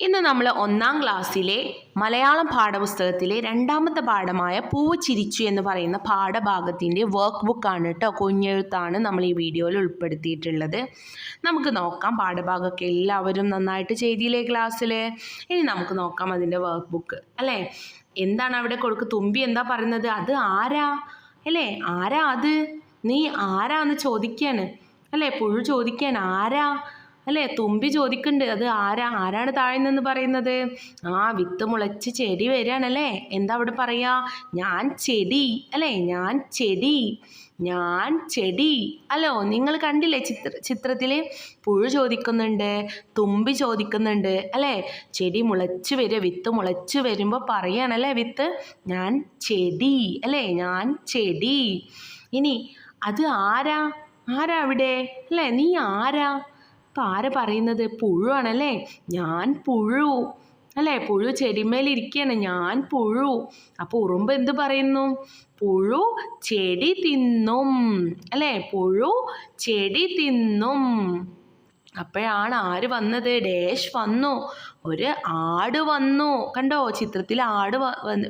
ഇന്ന് നമ്മൾ ഒന്നാം ക്ലാസ്സിലെ മലയാളം പാഠപുസ്തകത്തിലെ രണ്ടാമത്തെ പാഠമായ പൂവ് ചിരിച്ചു എന്ന് പറയുന്ന പാഠഭാഗത്തിന്റെ വർക്ക് ബുക്കാണ് കേട്ടോ കുഞ്ഞെഴുത്താണ് നമ്മൾ ഈ വീഡിയോയിൽ ഉൾപ്പെടുത്തിയിട്ടുള്ളത്. നമുക്ക് നോക്കാം പാഠഭാഗമൊക്കെ എല്ലാവരും നന്നായിട്ട് ചെയ്തില്ലേ ക്ലാസ്സിൽ ഇനി നമുക്ക് നോക്കാം അതിന്റെ വർക്ക് ബുക്ക് അല്ലേ? എന്താണ് അവിടെ കൊടുക്കുക തുമ്പി എന്താ പറയുന്നത്? അത് ആരാ? അല്ലേ? ആരാ അത്? നീ ആരാന്ന് ചോദിക്കാണ്. അല്ലേ? പുഴു ചോദിക്കാൻ ആരാ? അല്ലേ? തുമ്പി ചോദിക്കുന്നുണ്ട് അത് ആരാ? ആരാണ് താഴ്ന്നെന്ന് നിന്ന് പറയുന്നത്? ആ വിത്ത് മുളച്ച് ചെടി വരികയാണല്ലേ എന്താ അവിടെ പറയാ? ഞാൻ ചെടി അല്ലേ? ഞാൻ ചെടി ഞാൻ ചെടി. അല്ലോ നിങ്ങൾ കണ്ടില്ലേ ചിത്ര ചിത്രത്തിൽ പുഴു ചോദിക്കുന്നുണ്ട് തുമ്പി ചോദിക്കുന്നുണ്ട് അല്ലേ? ചെടി മുളച്ച് വരിക വിത്ത് മുളച്ച് വരുമ്പോൾ പറയുകയാണല്ലേ വിത്ത്? ഞാൻ ചെടി അല്ലേ? ഞാൻ ചെടി. ഇനി അത് ആരാ? ആരാ അവിടെ? അല്ലേ? നീ ആരാ? ഇപ്പം ആരാ പറയുന്നത്? പുഴുവാണല്ലേ? ഞാൻ പുഴു. അല്ലേ? പുഴു ചെടിമേലിരിക്കുകയാണ് ഞാൻ പുഴു. അപ്പോൾ ഉറുമ്പ് എന്ത് പറയുന്നു? പുഴു ചെടി തിന്നും. അല്ലേ? പുഴു ചെടി തിന്നും. അപ്പോഴാണ് ആര് വന്നത്? ഡേഷ് വന്നു. ഒരു ആട് വന്നു. കണ്ടോ? ചിത്രത്തിൽ ആട്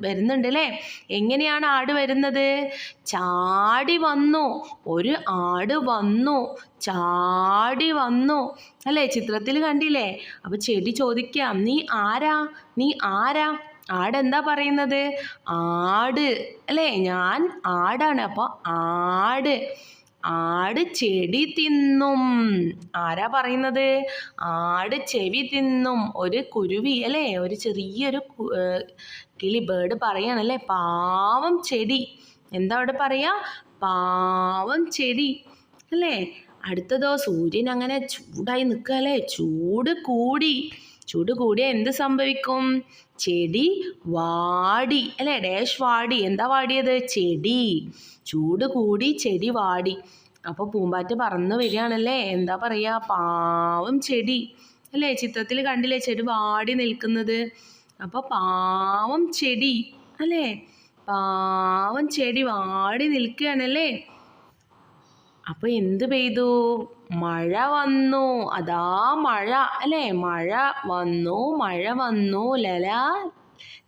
വരുന്നുണ്ട് അല്ലേ എങ്ങനെയാണ് ആട് വരുന്നത്? ചാടി വന്നു. ഒരു ആട് വന്നു. ചാടി വന്നു. അല്ലേ? ചിത്രത്തിൽ കണ്ടില്ലേ? അപ്പോൾ ചെടി ചോദിക്കാം. നീ ആരാ? നീ ആരാ? ആടെന്താ പറയുന്നത്? ആട്. അല്ലേ? ഞാൻ ആടാണ്. അപ്പോൾ ആട്. ആട് ചെടി തിന്നും. ആരാ പറയുന്നത്? ആട് ചെവി തിന്നും. ഒരു കുരുവി അല്ലേ? ഒരു ചെറിയൊരു കിളി ബേർഡ് പറയാണല്ലേ പാവം ചെടി. എന്താ അവിടെ പറയാ? പാവം ചെടി അല്ലേ? അടുത്തതോ സൂര്യൻ അങ്ങനെ ചൂടായി നിൽക്കുക അല്ലേ? ചൂട് കൂടി. ചൂട് കൂടിയാൽ എന്ത് സംഭവിക്കും? ചെടി വാടി. അല്ലേ? ഡാഷ് വാടി. എന്താ വാടിയത്? ചെടി. ചൂട് കൂടി ചെടി വാടി. അപ്പോൾ പൂമ്പാറ്റ പറന്നു വരികയാണല്ലേ? എന്താ പറയുക പാവം ചെടി. അല്ലേ? ചിത്രത്തിൽ കണ്ടില്ലേ? ചെടി വാടി നിൽക്കുന്നത്. അപ്പോൾ പാവം ചെടി. അല്ലേ? പാവം ചെടി വാടി നിൽക്കുകയാണല്ലേ? അപ്പോൾ എന്ത് പെയ്തു? മഴ വന്നു. അതാ മഴ അല്ലേ? മഴ വന്നു മഴ വന്നു. ലല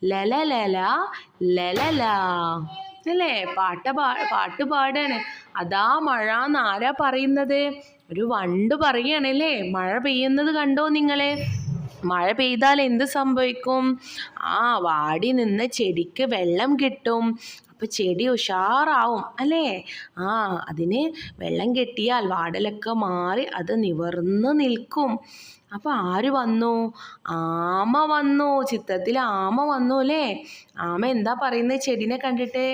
ലല ലല ലല അല്ലേ? പാട്ട് പാ പാട്ട് പാടാണ്. അതാ മഴ എന്ന് ആരാ പറയുന്നത്? ഒരു വണ്ട് പറയുകയാണല്ലേ? മഴ പെയ്യുന്നത് കണ്ടോ നിങ്ങളെ? മഴ പെയ്താൽ എന്ത് സംഭവിക്കും? ആ വാടി നിന്ന് ചെടിക്ക് വെള്ളം കിട്ടും. അപ്പോൾ ചെടി ഉഷാറാവും അല്ലേ? ആ അതിന് വെള്ളം കെട്ടിയാൽ വാടലൊക്കെ മാറി അത് നിവർന്ന് നിൽക്കും. അപ്പോൾ ആര് വന്നു? ആമ വന്നു ചിത്രത്തിൽ ആമ വന്നു അല്ലേ? ആമ എന്താ പറയുന്നത് ചെടിനെ കണ്ടിട്ട്?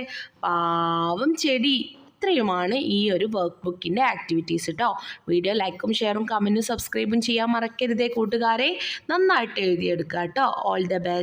പാവം ചെടി. ഇത്രയുമാണ് ഈ ഒരു വർക്ക് ബുക്കിന്റെ ആക്ടിവിറ്റീസ് കേട്ടോ വീഡിയോ ലൈക്കും ഷെയറും കമന്റും സബ്സ്ക്രൈബും ചെയ്യാൻ മറക്കരുതേ കൂട്ടുകാരെ. നന്നായിട്ട് എഴുതിയെടുക്കുക കേട്ടോ ഓൾ ദ ബെസ്റ്റ്